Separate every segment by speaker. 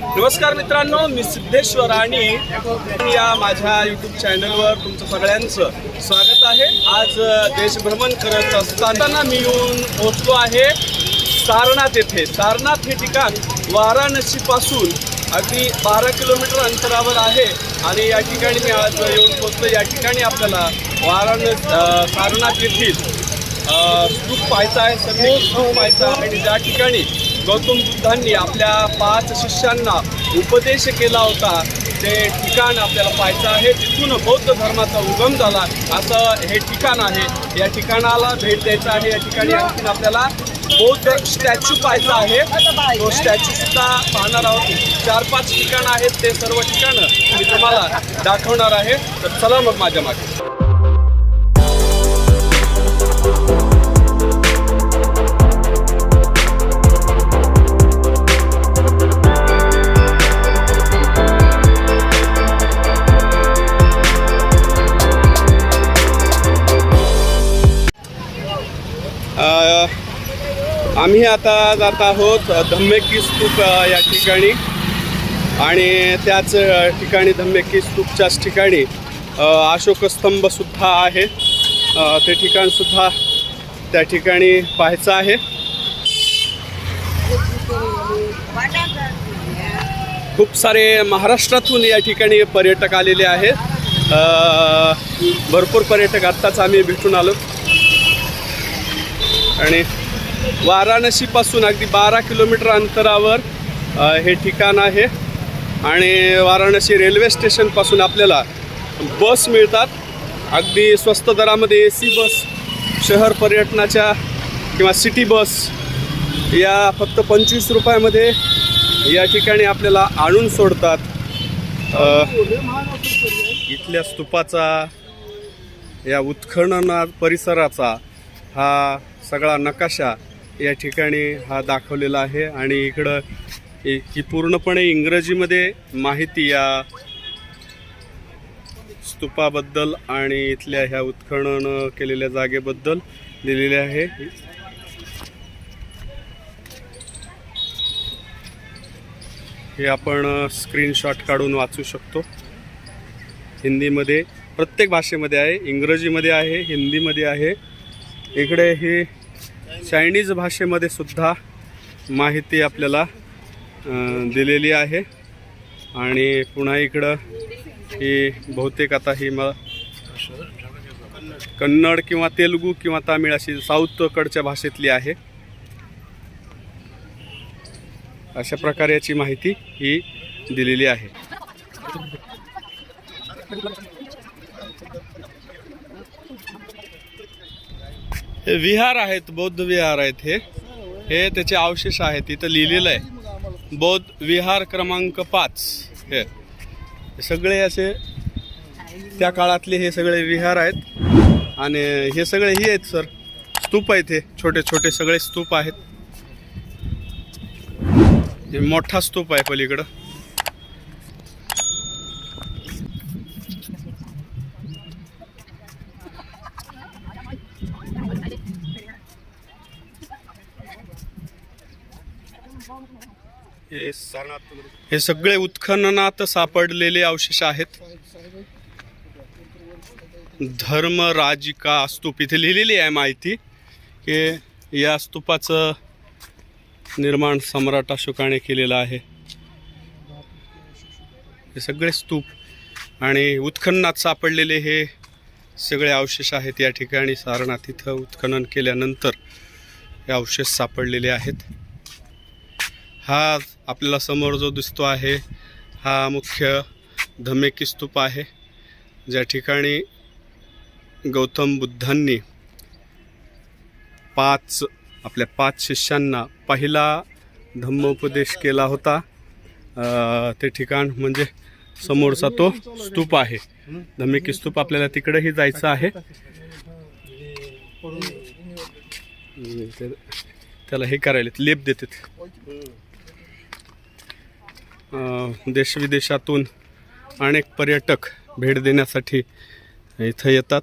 Speaker 1: नमस्कार मित्रांनो मी सिद्धेश्वर आणि या माझ्या यूट्यूब चॅनलवर तुमचं सगळ्यांचं स्वागत आहे. आज देशभ्रमण करत असताना मी येऊन पोहोचलो आहे सारनाथ येथे. सारनाथ हे ठिकाण वाराणसीपासून अगदी बारा किलोमीटर अंतरावर आहे आणि या ठिकाणी मी आज येऊन पोहोचलो. या ठिकाणी आपल्याला वाराणस सारनाथ येथील स्तूप पाहायचा आहे सगळे स्तूप पाहायचा आहे. आणि ज्या ठिकाणी गौतम बुद्धांनी आपल्या पाच शिष्यांना उपदेश केला होता. ते ठिकाण आपल्याला पाहायचं आहे. तिथून बौद्ध धर्माचा उगम झाला असं हे ठिकाण आहे. या ठिकाणाला भेट द्यायचं आहे. या ठिकाणी आणखीन आपल्याला बौद्ध स्टॅच्यू पाहायचा आहे. तो स्टॅच्यू सुद्धा पाहणार आहोत. चार पाच ठिकाणं आहेत. ते सर्व ठिकाणं मी तुम्हाला दाखवणार आहे. तर चला मग माझ्या मागे. आम्ही आता जात आहोत धम्मेकी स्तूप या ठिकाणी. आणि त्याच ठिकाणी धम्मेकी स्तूपच्याच ठिकाणी अशोकस्तंभसुद्धा आहे. ते ठिकाणसुद्धा त्या ठिकाणी पाहायचं आहे. खूप सारे महाराष्ट्रातून या ठिकाणी पर्यटक आलेले आहेत. भरपूर पर्यटक आत्ताच आम्ही भेटून आलो. आणि वाराणसीपासून अगदी बारा किलोमीटर अंतरावर हे ठिकाण आहे. आणि वाराणसी रेल्वे स्टेशनपासून आपल्याला बस मिळतात. अगदी स्वस्त दरामध्ये ए सी बस शहर पर्यटनाच्या किंवा सिटी बस या फक्त पंचवीस रुपयामध्ये या ठिकाणी आपल्याला आणून सोडतात. इथल्या स्तूपाचा या उत्खनना परिसराचा हा सगळा नकाशा या ठिकाणी हा दाखवलेला आहे आणि इकडं ही पूर्णपणे इंग्रजीमध्ये माहिती या स्तूपाबद्दल आणि इथल्या ह्या उत्खनन केलेल्या जागेबद्दल दिलेली आहे. हे आपण स्क्रीनशॉट काढून वाचू शकतो. हिंदीमध्ये प्रत्येक भाषेमध्ये आहे इंग्रजीमध्ये आहे हिंदीमध्ये आहे. इकडे हे चायनीज भाषेमध्ये सुद्धा माहिती आपल्याला दिलेली आहे. आणि पुन्हा इकडं ही बहुतेक आता ही म कन्नड किंवा तेलुगू किंवा तामिळ अशी साऊथकडच्या भाषेतली आहे. अशा प्रकारे याची माहिती ही दिलेली आहे. विहार आहेत बौद्ध विहार आहेत हे. हे त्याचे अवशेष आहेत इथं लिहिलेलं आहे. बौद्ध विहार क्रमांक पाच. हे. हे सगळे असे त्या काळातले हे सगळे विहार आहेत. आणि हे सगळे हे आहेत सर. स्तूप आहेत हे. छोटे छोटे सगळे स्तूप आहेत. हे मोठा स्तूप आहे पलीकडं. हे सगळे उत्खननात सापडलेले अवशेष आहेत. धर्मराजिका स्तूप. इथे लिहिलेली आहे माहिती की या स्तूपाचं निर्माण सम्राट अशोकाने केलेलं आहे. हे सगळे स्तूप आणि उत्खननात सापडलेले हे सगळे अवशेष आहेत. या ठिकाणी सारनाथ इथं उत्खनन केल्यानंतर हे अवशेष सापडलेले आहेत. हा आपल्याला समोर जो दिसतो आहे हा मुख्य धमेकी स्तूप आहे. ज्या ठिकाणी गौतम बुद्धांनी पाच आपल्या पाच शिष्यांना पहिला धम्मोपदेश केला होता. ते ठिकाण म्हणजे समोरचा तो स्तूप आहे. धमेकी स्तूप आपल्याला तिकडेही जायचं आहे. त्याला हे करायला लेप देतात. देशविदेशातून अनेक पर्यटक भेट देण्यासाठी इथं येतात.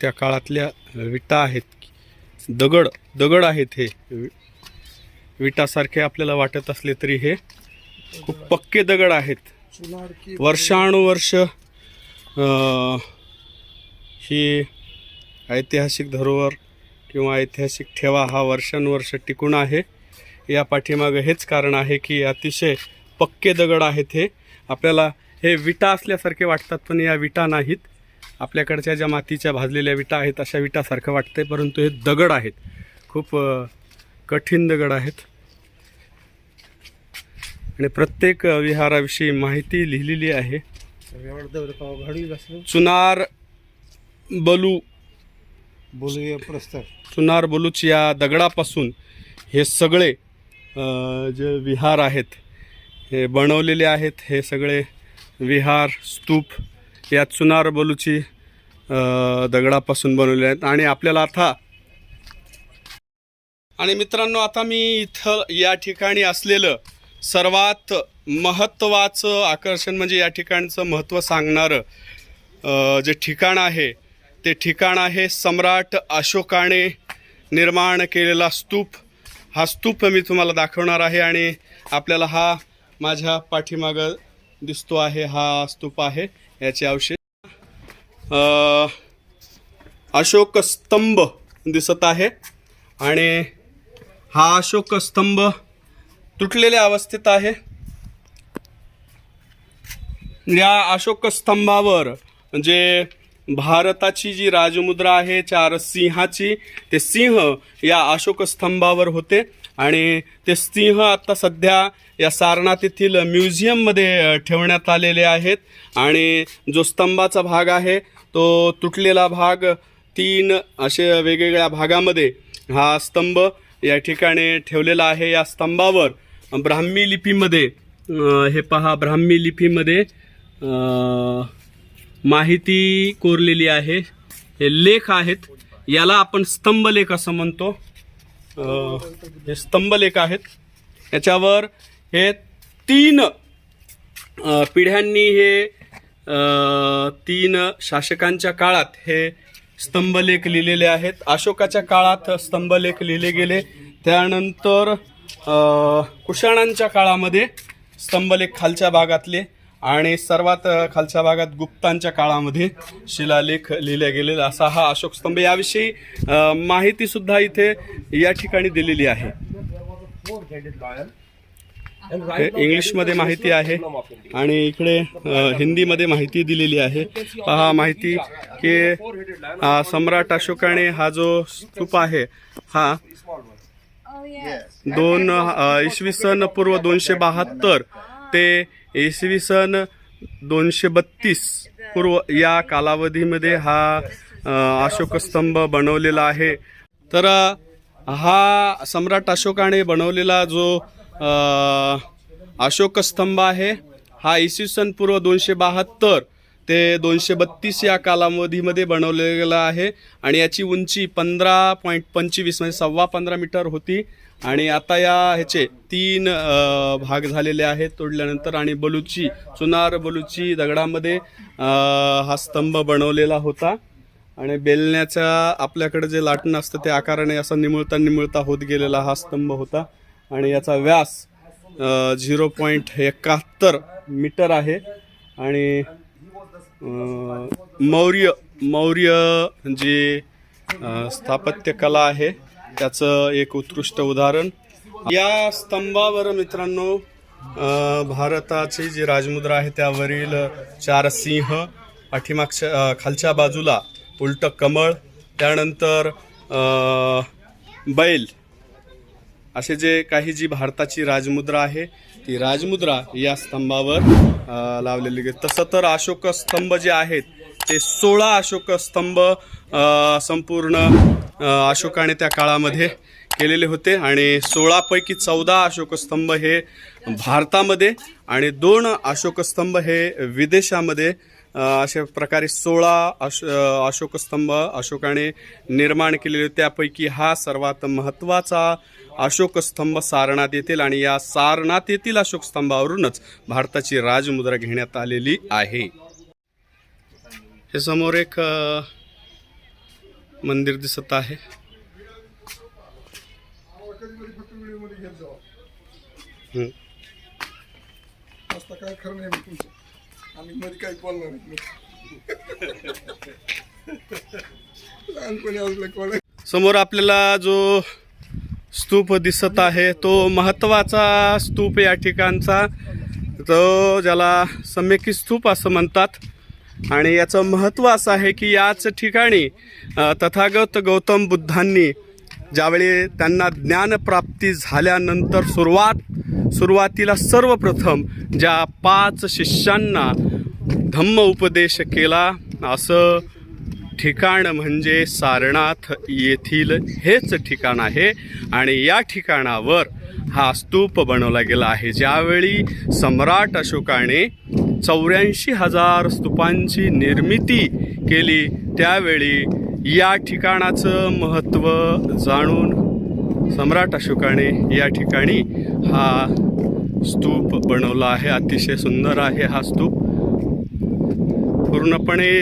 Speaker 1: त्या काळातल्या विटा आहेत. दगड दगड आहेत हे. विटासारखे आपल्याला वाटत असले तरी हे खूप पक्के दगड आहेत. वर्षानुवर्ष ही ऐतिहासिक धरोहर किंवा ऐतिहासिक ठेवा हा वर्षानुवर्ष टिकून आहे. या पाठीमागं हेच कारण आहे की अतिशय पक्के दगड आहेत हे. आपल्याला हे विटा असल्यासारखे वाटतात पण या विटा नाहीत. आपल्याकडच्या ज्या मातीच्या भाजलेल्या विटा आहेत अशा विटासारखं वाटतं परंतु हे दगड आहेत. खूप कठीण दगड आहेत. आणि प्रत्येक विहाराविषयी माहिती लिहिलेली आहे. चुनार बलू
Speaker 2: बोलूया प्रस्ताव
Speaker 1: चुनार बलूच या दगडापासून हे सगळे जे विहार आहेत हे बनवलेले आहेत हे सगळे विहार स्तूप या चुनार बलूची दगडापासून बनवले आहेत. आणि आपल्याला आता आणि मित्रांनो आता मी इथं या ठिकाणी असलेलं सर्वात महत्त्वाचं आकर्षण म्हणजे या ठिकाणचं महत्त्व सांगणारं जे ठिकाण आहे ते ठिकाण आहे सम्राट अशोकाने निर्माण केलेला स्तूप. हा स्तूप मी तुम्हाला दाखवणार आहे आणि आपल्याला हा माझ्या पाठीमागं दिसतो आहे हा स्तूप आहे याचे अवशेष अशोक स्तंभ दिसत आहे आणि हा अशोक स्तंभ तुटलेल्या अवस्थेत आहे. या अशोक स्तंभावर जे म्हणजे भारताची जी राजमुद्रा आहे चार सिंहाची ते सिंह या अशोक स्तंभावर होते. आणि ते सिंह आत्ता सध्या या सारनाथ येथील म्युझियममध्ये ठेवण्यात आलेले आहेत. आणि जो स्तंभाचा भाग आहे तो तुटलेला भाग तीन असे वेगवेगळ्या भागामध्ये हा स्तंभ या ठिकाणी ठेवलेला आहे. या स्तंभावर ब्राह्मी लिपीमध्ये हे पहा ब्राह्मी लिपीमध्ये माहिती कोरलेली आहे. हे लेख आहेत. याला आपण स्तंभलेख असं म्हणतो. हे स्तंभलेख आहेत. याच्यावर हे तीन पिढ्यांनी हे तीन शासकांच्या काळात हे स्तंभलेख लिहिलेले आहेत. अशोकाच्या काळात स्तंभलेख लिहिले गेले. त्यानंतर कुशाणांच्या काळामध्ये स्तंभलेख खालच्या भागातले आणि सर्वात खालच्या भागात गुप्तांच्या काळामध्ये शिलालेख लिहिले गेलेला. असा हा अशोक स्तंभ. याविषयी माहितीसुद्धा इथे या ठिकाणी दिलेली आहे. इंग्लिशमध्ये माहिती आहे आणि इकडे हिंदीमध्ये माहिती दिलेली आहे. पहा माहिती की सम्राट अशोकाने हा जो स्तूप आहे हा दोन इसवी सन पूर्व दोनशे बहात्तर ते इसवी सन दोनशे बत्तीस पूर्व या कालावधीमध्ये हा अशोकस्तंभ अशोक स्तंभ बनवलेला आहे. तर हा सम्राट अशोकाने बनवलेला जो अशोक स्तंभ आहे. हा इसवी सन पूर्व दोनशे बहात्तर ते दोनशे बत्तीस या कालावधीमध्ये बनवले गेला आहे आणि याची उंची पंधरा पॉईंट पंचवीस म्हणजे सव्वा पंधरा मीटर होती आणि आता या ह्याचे तीन भाग झालेले आहेत तोडल्यानंतर आणि बलुची चुनार बलुची दगडामध्ये हा स्तंभ बनवलेला होता. आणि बेलण्याच्या आपल्याकडे जे लाटणं असतं ते आकाराने असा निमुळता निमुळता होत गेलेला हा स्तंभ होता. आणि याचा व्यास झिरो पॉईंट एकाहत्तर मीटर आहे. आणि मौर्य मौर्य जी स्थापत्यकला आहे त्याचं एक उत्कृष्ट उदाहरण. या स्तंभावर मित्रांनो भारताची जी राजमुद्रा आहे त्यावरील चार सिंह पाठीमागच्या खालच्या बाजूला उलट कमळ त्यानंतर बैल असे जे काही जी भारताची राजमुद्रा आहे ती राजमुद्रा या स्तंभावर लावलेली गेली. तसं तर अशोक स्तंभ जे आहेत ते सोळा अशोक स्तंभ संपूर्ण अशोकाने त्या काळामध्ये केलेले होते आणि सोळापैकी चौदा अशोक स्तंभ हे भारतामध्ये आणि दोन अशोक स्तंभ हे विदेशामध्ये अशा प्रकारे सोळा अश अशोकस्तंभ अशोक अशोकाने निर्माण केलेले. त्यापैकी हा सर्वात महत्त्वाचा अशोकस्तंभ सारनाथ येथील आणि या सारनाथ येथील अशोक स्तंभावरूनच भारताची राजमुद्रा घेण्यात आलेली आहे. हे समोर एक मंदिर दिसत आहे.
Speaker 3: काय खरं नाही आम्ही मध्ये काही बोलणार नाही. लहानपणी असलं कोण
Speaker 1: समोर आपल्याला जो स्तूप दिसत आहे तो महत्त्वाचा स्तूप या ठिकाणचा. तो ज्याला सम्यकी स्तूप असं म्हणतात. आणि याचं महत्त्व असं आहे की याच ठिकाणी तथागत गौतम बुद्धांनी ज्यावेळी त्यांना ज्ञानप्राप्ती झाल्यानंतर सुरुवात सुरुवातीला सर्वप्रथम ज्या पाच शिष्यांना धम्म उपदेश केला असं ठिकाण म्हणजे सारनाथ येथील हेच ठिकाण आहे. आणि या ठिकाणावर हा स्तूप बनवला गेला आहे. ज्यावेळी सम्राट अशोकाने चौऱ्याऐंशी हजार स्तूपांची निर्मिती केली त्यावेळी या ठिकाणाचं महत्त्व जाणून सम्राट अशोकाने या ठिकाणी हा स्तूप बनवला आहे. अतिशय सुंदर आहे हा स्तूप. पूर्णपणे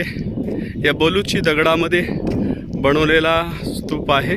Speaker 1: या बलुची दगडामध्ये बनवलेला स्तूप आहे.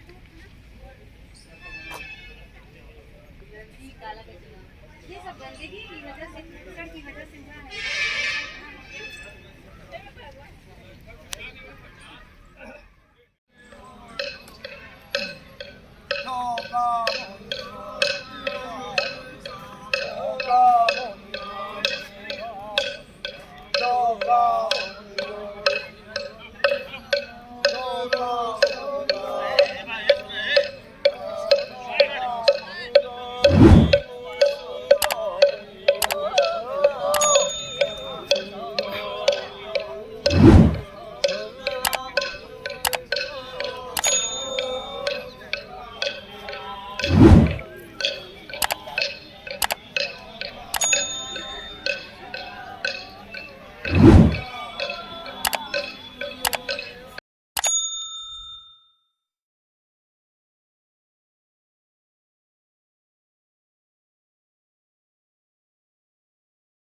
Speaker 1: घ्या घ्या
Speaker 4: ये सब गंदगी की वजह से प्रदूषण की वजह से